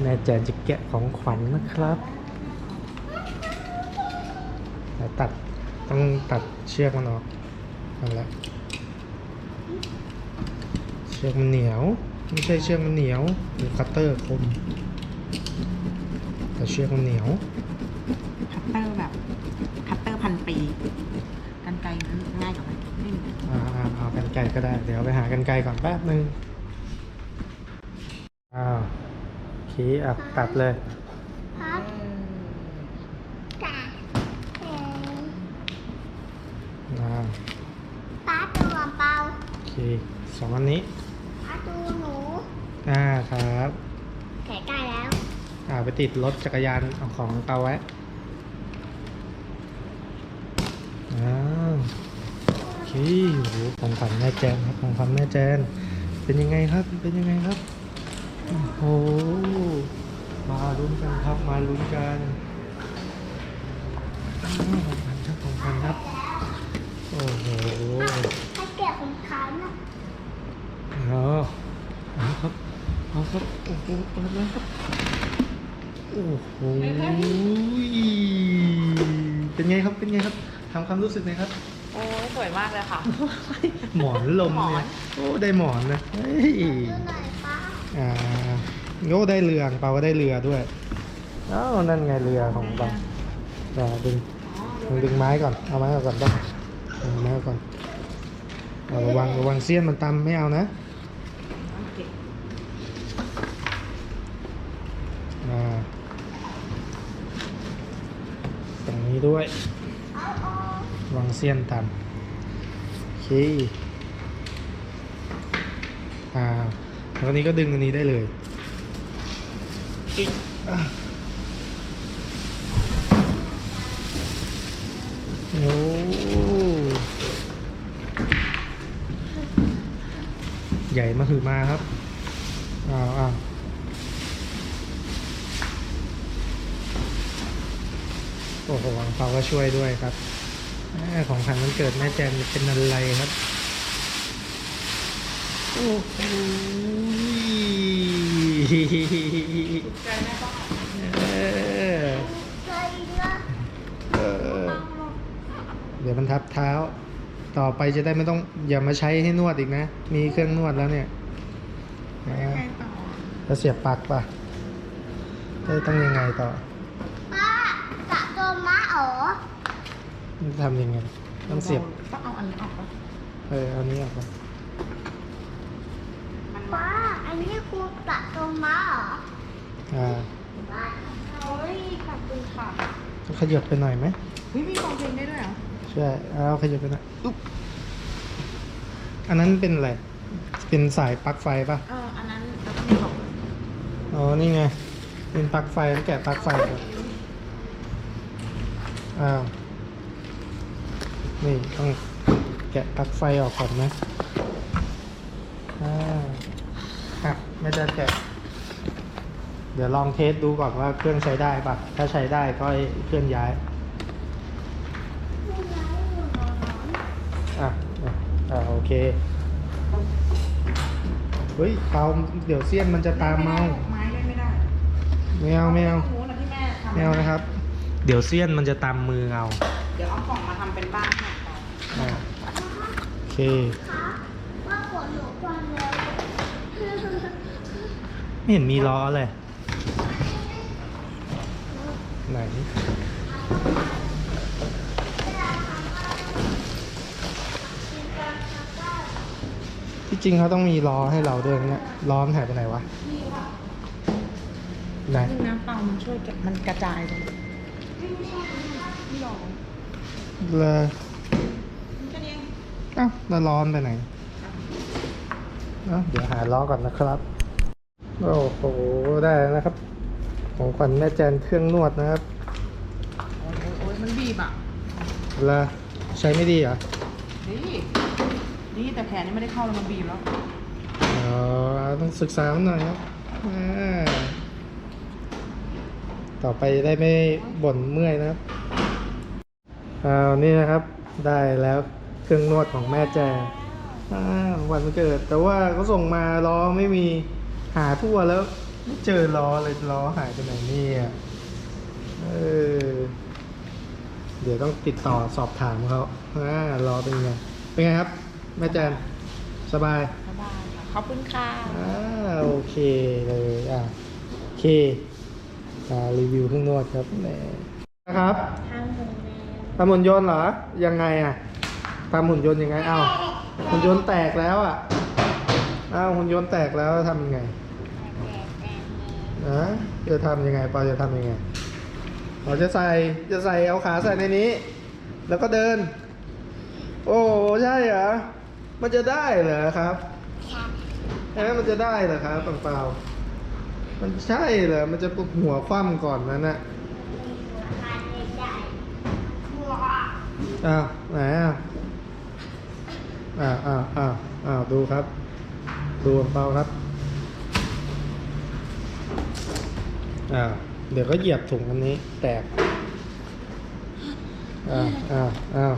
แม่แจนจะแกะของขวัญนะครับแล้วตัดต้องตัดเชือกมันออกนั่นแหละเชือกมันเหนียว ไม่ใช่เชือกมันเหนียวหรือคัตเตอร์คม แต่เชือกมันเหนียว คัตเตอร์แบบ คัตเตอร์พันปี กันไกลง่ายกว่าไหมไม่มีอ่าอ่าเอากันไกลก็ได้ เดี๋ยวไปหากันไกลก่อนแป๊บนึงอ้าวโอ เคอะตัดเลยครับกาเอ่ออ่าป้าตัวเปาโอเคสองอันนี้ป้าตัวหนูอ่าครับแข่ใกล้แล้วอ่าไปติดรถจักรยานเอาของเตาไว้อ้าวโอเคโอ้โหของขวัญแม่แจนครับของขวัญแม่แจนเป็นยังไงครับเป็นยังไงครับ โอ้โหมาลุ้นกันครับ มาลุ้นกันอ้าวของขวัญครับของขวัญครับ โอ้โหถ้าเก็บของเขาน่ะเอาเอาครับเอาครับโอ้โหเปิดแล้วครับโอ้โหเป็นไงครับเป็นไงครับทำความรู้สึกหน่อยครับโอ้ยสวยมากเลยค่ะ หมอนลมหมอเนี่นยโอ้ได้หมอนนะเฮ้ยดูหน่ อ่าโง่ได้เรือของเปาก็ได้เรือด้วยอ้าวนั่นไงเรือของเปาเดี๋ยวดึงดึงดึงไม้ก่อนเอาไม้ก่อนบ้างเอาไม้ก่อนเอาระวังระวังเสี้ยนมันตำไม่เอานะอ่าตรงนี้ด้วยระวังเสี้ยนตำโอเคอ่า แล้วนี้ก็ดึงอันนี้ได้เลยอะโอ้ใหญ่มาคือมาครับ อ้าวอ้าวโอ้โหอังเปาก็ช่วยด้วยครับแม่ของขวัญมันเกิดแม่แจมจะเป็นอะไรครับ โอ้โหใจแม่ก็ เออเคยเลือกเออเดี๋ยวมันทับเท้า ต่อไปจะได้ไม่ต้องอย่ามาใช้ให้นวดอีกนะ มีเครื่องนวดแล้วเนี่ยนะไงต่อจะเสียบปลั๊กปะจะต้องยังไงต่อป้าจะโดนม้าเหรอทำยังไง ต้องเสียบต้องเอาอันนี้ออกป่ะเออเอานี้ออกมามันป้า อันนี้ครูจะโดนม้าเหรออ่าป้าโอ้ยขอบคุณค่ะต้องขยับไปหน่อยไหมเฮ้ยมีฟังเพลงได้ด้วยเหรอ ใช่เอาขยับไปหน่อยอุ๊บอันนั้นเป็นอะไร เป็นสายปลั๊กไฟปะเออ อันนั้นแล้วก็มีบอกอ๋อ นี่ไง เป็นปลั๊กไฟแล้วแกะปลั๊กไฟก่อนอ้าว นี่ต้องแกะปลั๊กไฟออกก่อนนะอ่า อะไม่ได้แกะเดี๋ยวลองเทสดูก่อนว่าเครื่องใช้ได้ปะถ้าใช้ได้ก็เคลื่อนย้ายอะอะอ่าโอเคเฮ้ยเปาเดี๋ยวเสี้ยนมันจะตามเมาไม้เล่นไม่ได้ไม่เอาไม่เอาตรงนู้นนะที่แม่ทำไม่เอานะครับ เดี๋ยวเสี้ยนมันจะตามมือเอาเดี๋ยวเอากล่องมาทำเป็นบ้านให้ต่ออ่าโอเคคะว่าปวดหนูฟังเลย ไม่เห็นมีล้อเลย ไหน ที่จริงเขาต้องมีล้อให้เราด้วยเนี่ยล้อมันหายไปไหนวะ ไหนนี่นะเปล่ามันช่วยเก็บมันกระจายเลยไม่หรอกเลยแค่นี้เองเอ้าแล้วล้อมนไปไหนเอ้าเดี๋ยวหาล้อก่อนนะครับ โอ้โห ได้แล้วนะครับ ของขวัญแม่แจนเครื่องนวดนะครับโอ้ยโอ้ยมันบีบอะแล้วใช้ไม่ดีเหรอนี่นี่แต่แขนนี่ไม่ได้เข้าแล้วมันบีบแล้วอ๋อต้องศึกษามันหน่อยครับอ่าต่อไปจะได้ไม่บ่นเมื่อยนะครับอ่านี่นะครับ ได้แล้วเครื่องนวดของแม่แจอ่าของวันมันเกิด แต่ว่าเขาส่งมาล้อไม่มี หาทั่วแล้วไม่เจอล้อเลยล้อหายไปไหนเนี่ยเออเดี๋ยวต้องติดต่อสอบถามเขาว่าล้อเป็นไง เป็นไงครับแม่แจนสบายสบายค่ะขอบคุณค่ะอ่าโอเคเลยอะโอเคอ่ารีวิวเครื่องนวดครับแหมนะครับทำหุ่นแมวทำหุ่นยนต์เหรอยังไงอะทำหุ่นยนต์ยังไงเอ้าหุ่นยนต์แตกแล้วอะเอ้าหุ่นยนต์แตกแล้วทำยังไงแต่แต่แมวนะจะทำยังไงปอจะทำยังไงเราจะใส่จะใส่เอาขาใส่ในนี้ แล้วก็เดิน โอ้ใช่เหรอมันจะได้เหรอครับค่ะเอ๊ะมันจะได้เหรอครับปังเปล่ามันใช่เหรอมันจะปุกหัวคว่ำก่อนนั้นน่ะมีหัวพันไม่ได้หัวอ้าวไหนอะอ้าวอ้าวอ้าวอ้าวดูครับ ดูปังเปล่าครับ อ่าวเดี๋ยวก็เหยียบถุงอันนี้ แตกอ้าวอ้าวอ้าว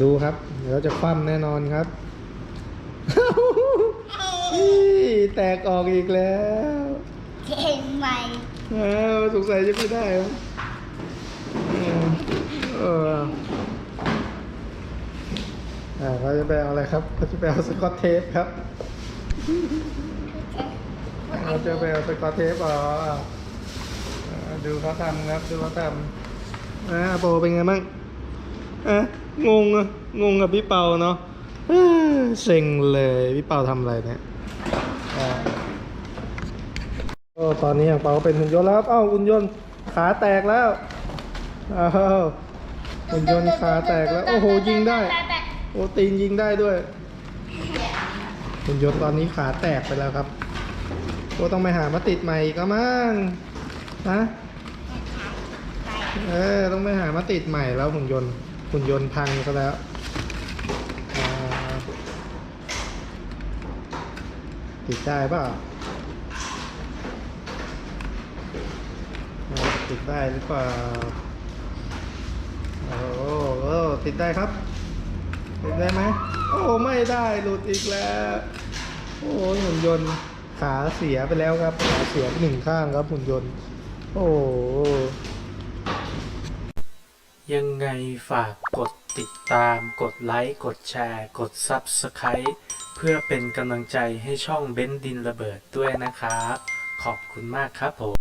ดูครับ เดี๋ยวจะคว่ำแน่นอนครับอี้แตกออกอีกแล้วเก่งไหมอ้าวสงสัยจะไม่ได้แล้วอืมเอออ่าเขาจะไปเอาอะไรครับเขาจะไปเอาสกอตเทปครับ เขาเจะไปเอาสกอตเทปอ๋ออ่าดูเขาทำครับ ดูเขาทำอ่าโปเป็นไงบ้างอะงงอะงงกับพี่เปาเนาะเอ้อเซ็งเลยพี่เปาทำอะไรเนี่ยอ่าโอ้ตอนนี้อย่างเปาเป็นหุ่นยนต์แล้วครับเอ้าหุ่นยนต์ขาแตกแล้วอ้าวหุ่นยนต์ขาแตกแล้ว โอ้โหยิงได้ โอ้ตีนยิงได้ด้วย หุ่นยนต์ตอนนี้ขาแตกไปแล้วครับโอ้ต้องไปหามาติดใหม่ก็มั้งฮะเออต้องไปหามาติดใหม่แล้วหุ่นยนต์หุ่นยนต์พังซะแล้วติดได้เปล่าติดได้หรือเปล่าโอ้โหโอ้ติดได้ครับ ติดได้ไหมโอ้ไม่ได้หลุดอีกแล้ว โอ้หุ่นยนต์ขาเสียไปแล้วครับขาเสียไปหนึ่งข้างครับหุ่นยนต์ โอ้ยังไงฝากกดติดตาม กดไลค์ กดแชร์ กด Subscribe เพื่อเป็นกำลังใจให้ช่องเบ้นดินระเบิดด้วยนะครับ ขอบคุณมากครับผม